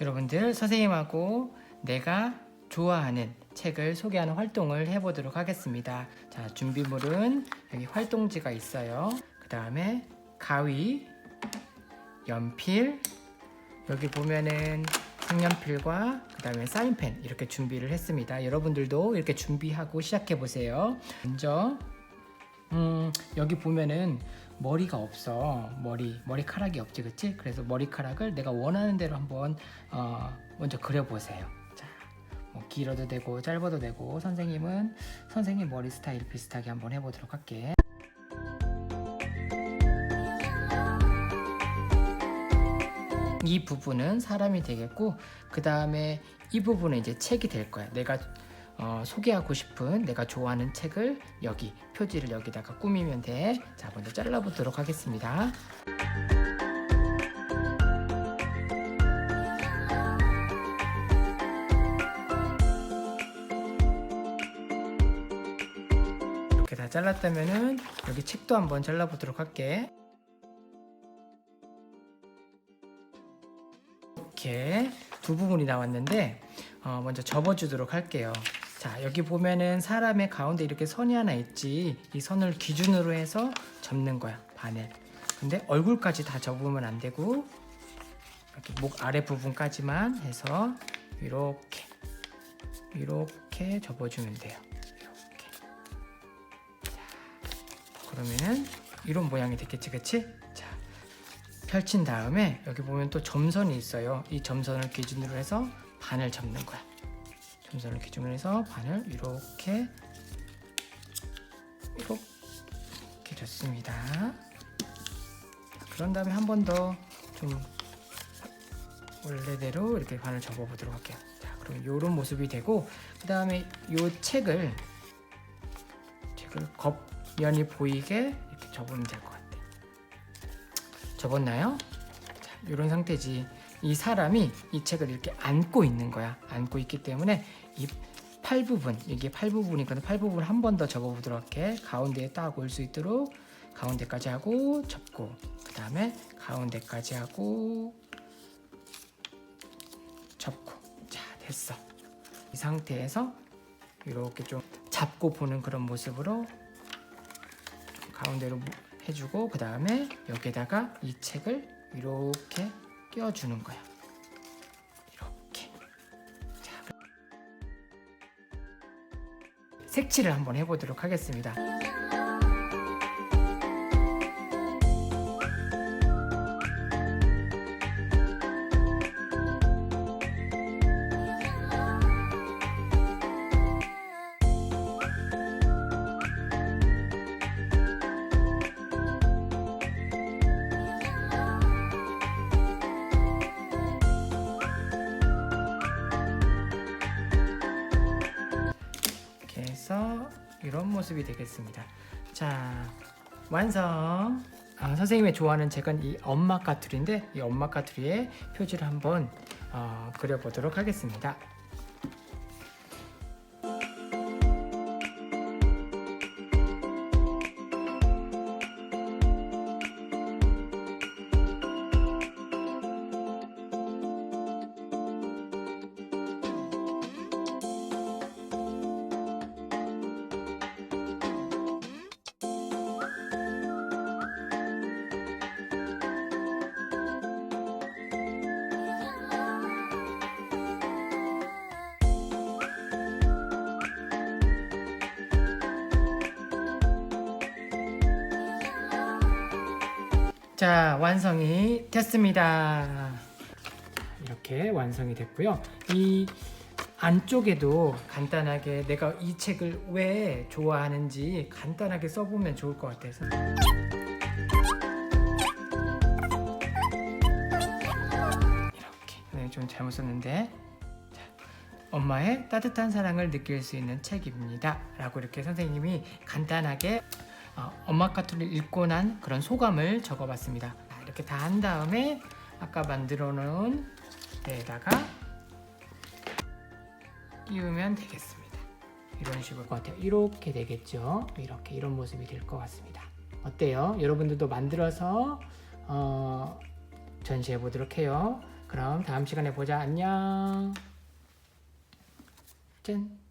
여러분들 선생님하고 내가 좋아하는 책을 소개하는 활동을 해보도록 하겠습니다. 자, 준비물은 여기 활동지가 있어요. 그 다음에 가위, 연필, 여기 보면은 색연필과 그 다음에 사인펜 이렇게 준비를 했습니다. 여러분들도 이렇게 준비하고 시작해 보세요. 먼저 음, 여기 보면은 머리가 없어. 머리, 머리카락이 없지, 그치? 그래서 머리카락을 내가 원하는 대로 한번 어, 먼저 그려보세요. 자, 뭐 길어도 되고 짧아도 되고 선생님은 선생님 머리 스타일 비슷하게 한번 해보도록 할게. 이 부분은 사람이 되겠고 그 다음에 이 부분은 이제 책이 될 거야. 내가 어, 소개하고 싶은 내가 좋아하는 책을 여기 표지를 여기다가 꾸미면 돼. 자, 먼저 잘라보도록 하겠습니다. 이렇게 다 잘랐다면은 여기 책도 한번 잘라보도록 할게. 이렇게 두 부분이 나왔는데 어, 먼저 접어주도록 할게요. 자 여기 보면은 사람의 가운데 이렇게 선이 하나 있지 이 선을 기준으로 해서 접는 거야 바늘. 근데 얼굴까지 다 접으면 안 되고 이렇게 목 아래 부분까지만 해서 이렇게 이렇게 접어주면 돼요. 이렇게. 자, 그러면은 이런 모양이 됐겠지, 그치? 자, 펼친 다음에 여기 보면 또 점선이 있어요. 이 점선을 기준으로 해서 반을 접는 거야. 점선을 기준으로 해서 반을 이렇게 이렇게 줬습니다. 그런 다음에 한 번 더 좀 원래대로 이렇게 반을 접어보도록 할게요. 자, 그럼 이런 모습이 되고 그 다음에 이 책을 책을 겉면이 보이게 이렇게 접으면 될 것 같아. 접었나요? 자, 이런 상태지. 이 사람이 이 책을 이렇게 안고 있는 거야. 안고 있기 때문에 이 팔 부분, 이게 팔 부분이거든. 팔 부분 한 번 더 접어보도록 할게. 가운데에 딱 올 수 있도록 가운데까지 하고 접고, 그 다음에 가운데까지 하고 접고. 자, 됐어. 이 상태에서 이렇게 좀 잡고 보는 그런 모습으로 좀 가운데로 해주고 그 다음에 여기다가 이 책을 이렇게 끼워주는 거야. 색칠을 한번 해보도록 하겠습니다. 해서 이런 모습이 되겠습니다. 자, 완성. 아, 선생님의 좋아하는 책은 이 엄마 까투리인데 이 엄마 까투리의 표지를 한번 어, 그려보도록 하겠습니다. 자, 완성이 됐습니다. 이렇게 완성이 됐고요. 이 안쪽에도 간단하게 내가 이 책을 왜 좋아하는지 간단하게 써보면 좋을 것 같아서. 이렇게. 네, 좀 잘못 썼는데. 자, 엄마의 따뜻한 사랑을 느낄 수 있는 책입니다. 라고 이렇게 선생님이 간단하게 어, 엄마 까투리를 읽고 난 그런 소감을 적어봤습니다. 자, 이렇게 다 한 다음에 아까 만들어 놓은 데에다가 끼우면 되겠습니다. 이런 식으로 것 같아요. 이렇게 되겠죠. 이렇게 이런 모습이 될 것 같습니다. 어때요? 여러분들도 만들어서 어, 전시해 보도록 해요. 그럼 다음 시간에 보자. 안녕. 짠.